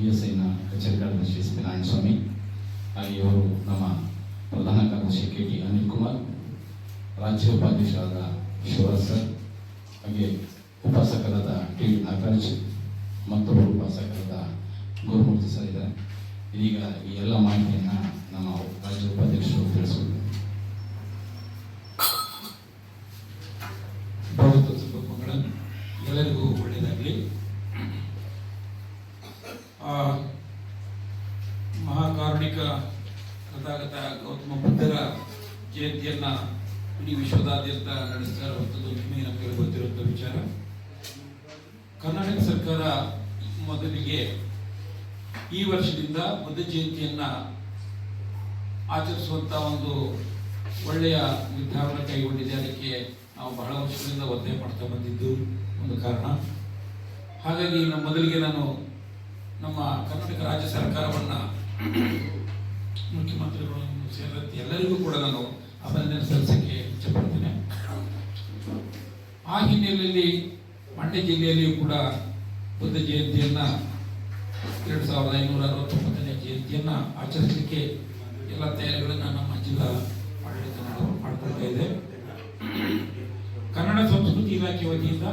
B S ಐನ ಕಚೇರಿ ಕಾರ್ಯದರ್ಶಿ ಎಸ್ ಪಿ ನಾರಾಯಣ ಸ್ವಾಮಿ ಹಾಗೆ ನಮ್ಮ ಪ್ರಧಾನ ಕಾರ್ಯದರ್ಶಿ ಕೆ ಟಿ ಅನಿಲ್ ಕುಮಾರ್, ರಾಜ್ಯ ಉಪಾಧ್ಯಕ್ಷರಾದ ಶಿವರಾಜ್ ಸರ್, ಹಾಗೆ ಉಪಾಸಕರಾದ ಟಿ ನಾಗರಾಜ್, ಮತ್ತೊಬ್ಬರು ಉಪಾಸಕರಾದ ಗುರುಮೂರ್ತಿ ಸರ್ ಇದ್ದಾರೆ. ಇದೀಗ ಈ ಎಲ್ಲ ಮಾಹಿತಿಯನ್ನು ನಮ್ಮ ರಾಜ್ಯ ಉಪಾಧ್ಯಕ್ಷರು ತಿಳಿಸ್ಬೇಕು ತಥಾಗತ ಗೌತಮ ಬುದ್ಧರ ಜಯಂತಿಯನ್ನ ಇಡೀ ವಿಶ್ವದಾದ್ಯಂತ ನಡೆಸ್ತಾ ಇರುವಂಥದ್ದು ನಿಮಗೆ ಗೊತ್ತಿರುವಂಥ ವಿಚಾರ? ಕರ್ನಾಟಕ ಸರ್ಕಾರ ಮೊದಲಿಗೆ ಈ ವರ್ಷದಿಂದ ಬುದ್ಧ ಜಯಂತಿಯನ್ನ ಆಚರಿಸುವಂತ ಒಂದು ಒಳ್ಳೆಯ ನಿರ್ಧಾರವನ್ನು ಕೈಗೊಂಡಿದೆ. ಅದಕ್ಕೆ ನಾವು ಬಹಳ ವರ್ಷಗಳಿಂದ ಒತ್ತಾಯ ಮಾಡ್ತಾ ಬಂದಿದ್ದು ಒಂದು ಕಾರಣ. ಹಾಗಾಗಿ ಮೊದಲಿಗೆ ನಾನು ನಮ್ಮ ಕರ್ನಾಟಕ ರಾಜ್ಯ ಸರ್ಕಾರವನ್ನ ಕೂಡ ನಾನು ಅಭಿನಂದನೆ ಸಲ್ಲಿಸಕ್ಕೆ ಇಚ್ಛಪಡ್ತೇನೆ. ಆ ಹಿನ್ನೆಲೆಯಲ್ಲಿ ಮಂಡ್ಯ ಜಿಲ್ಲೆಯಲ್ಲಿಯೂ ಕೂಡ ಬುದ್ಧ ಜಯಂತಿಯನ್ನು ಎರಡು ಸಾವಿರದ ಐನೂರ ಅರವತ್ತೊಂಬತ್ತನೇ ಜಯಂತಿಯನ್ನು ಆಚರಿಸಲಿಕ್ಕೆ ಎಲ್ಲ ತಯಾರಿಗಳನ್ನು ನಮ್ಮ ಜಿಲ್ಲಾ ಆಡಳಿತ ಮಾಡು- ಮಾಡ್ಕೊಳ್ತಾ ಇದೆ. ಕನ್ನಡ ಸಂಸ್ಕೃತಿ ಇಲಾಖೆ ವತಿಯಿಂದ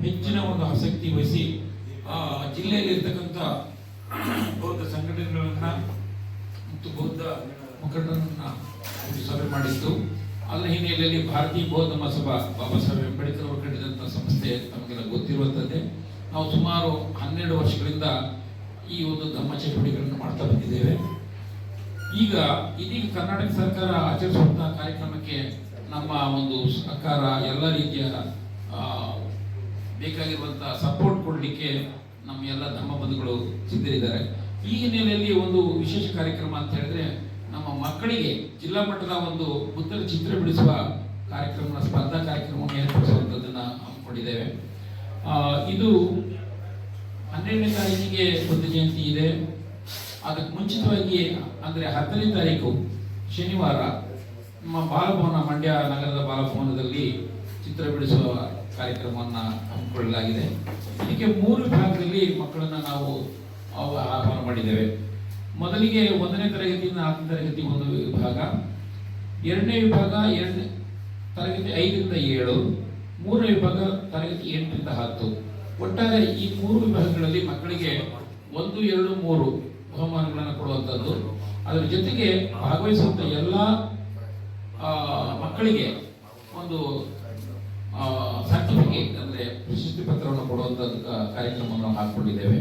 ಹೆಚ್ಚಿನ ಒಂದು ಆಸಕ್ತಿ ವಹಿಸಿ ಆ, ಜಿಲ್ಲೆಯಲ್ಲಿ ಇರ್ತಕ್ಕಂಥ ಬೌದ್ಧ ಸಂಘಟನೆಗಳನ್ನು ಮತ್ತು ಬೌದ್ಧ ಮುಖಂಡರನ್ನ ಸಭೆ ಮಾಡಿತ್ತು ಅದರ ಹಿನ್ನೆಲೆಯಲ್ಲಿ ಭಾರತೀಯ ಬೌದ್ಧ ಸಭಾ ಬಾಬಾ ಸಾಹೇಬ್ ಅಂಬೇಡ್ಕರ್ ಅವರು ಕಟ್ಟಿದಂಥ ಸಂಸ್ಥೆ ನಮಗೆಲ್ಲ ಗೊತ್ತಿರುವಂಥದ್ದೇ ನಾವು ಸುಮಾರು ಹನ್ನೆರಡು ವರ್ಷಗಳಿಂದ ಈ ಒಂದು ಧರ್ಮ ಚಟುವಟಿಕೆಗಳನ್ನು ಮಾಡ್ತಾ ಬಂದಿದ್ದೇವೆ. ಈಗ ಇದೀಗ ಕರ್ನಾಟಕ ಸರ್ಕಾರ ಆಚರಿಸುವಂತಹ ಕಾರ್ಯಕ್ರಮಕ್ಕೆ ನಮ್ಮ ಒಂದು ಸರ್ಕಾರ ಎಲ್ಲ ರೀತಿಯ ಬೇಕಾಗಿರುವಂತಹ ಸಪೋರ್ಟ್ ಕೊಡಲಿಕ್ಕೆ ನಮ್ಮ ಎಲ್ಲ ಧರ್ಮ ಬಂಧುಗಳು ಸಿದ್ಧರಿದ್ದಾರೆ. ಈ ಹಿನ್ನೆಲೆಯಲ್ಲಿ ಒಂದು ವಿಶೇಷ ಕಾರ್ಯಕ್ರಮ ಅಂತ ಹೇಳಿದ್ರೆ ನಮ್ಮ ಮಕ್ಕಳಿಗೆ ಜಿಲ್ಲಾ ಮಟ್ಟದ ಒಂದು ಪುತ್ರ ಚಿತ್ರ ಬಿಡಿಸುವ ಕಾರ್ಯಕ್ರಮ ಸ್ಪರ್ಧಾ ಕಾರ್ಯಕ್ರಮವನ್ನು ಏರ್ಪಡಿಸುವಂಥದ್ದನ್ನು ಹಮ್ಮಿಕೊಂಡಿದ್ದೇವೆ ಇದು ಹನ್ನೆರಡನೇ ತಾರೀಕಿಗೆ ಬುದ್ಧ ಜಯಂತಿ ಇದೆ. ಅದಕ್ಕೆ ಮುಂಚಿತವಾಗಿ ಅಂದ್ರೆ ಹತ್ತನೇ ತಾರೀಕು ಶನಿವಾರ ನಮ್ಮ ಬಾಲಭವನ, ಮಂಡ್ಯ ನಗರದ ಬಾಲಭವನದಲ್ಲಿ ಚಿತ್ರ ಬಿಡಿಸುವ ಕಾರ್ಯಕ್ರಮವನ್ನು ಹಮ್ಮಿಕೊಳ್ಳಲಾಗಿದೆ. ಇದಕ್ಕೆ ಮೂರು ವಿಭಾಗದಲ್ಲಿ ಮಕ್ಕಳನ್ನ ನಾವು ಆಹ್ವಾನ ಮಾಡಿದ್ದೇವೆ. ಮೊದಲಿಗೆ ಒಂದನೇ ತರಗತಿಯಿಂದ ನಾಲ್ಕನೇ ತರಗತಿ ಒಂದು ವಿಭಾಗ, ಎರಡನೇ ವಿಭಾಗ ಎರಡನೇ ತರಗತಿ ಐದರಿಂದ ಏಳು, ಮೂರನೇ ವಿಭಾಗ ತರಗತಿ ಎಂಟರಿಂದ ಹತ್ತು. ಒಟ್ಟಾರೆ ಈ ಮೂರು ವಿಭಾಗಗಳಲ್ಲಿ ಮಕ್ಕಳಿಗೆ ಒಂದು, ಎರಡು, ಮೂರು ಬಹುಮಾನಗಳನ್ನು ಕೊಡುವಂಥದ್ದು ಅದರ ಜೊತೆಗೆ ಭಾಗವಹಿಸುವಂಥ ಎಲ್ಲ ಮಕ್ಕಳಿಗೆ ಒಂದು ಸರ್ಟಿಫಿಕೇಟ್ ಅಂದರೆ ಪ್ರಶಸ್ತಿ ಪತ್ರವನ್ನು ಕೊಡುವಂಥ ಕಾರ್ಯಕ್ರಮವನ್ನು ಹಾಕ್ಕೊಂಡಿದ್ದೇವೆ.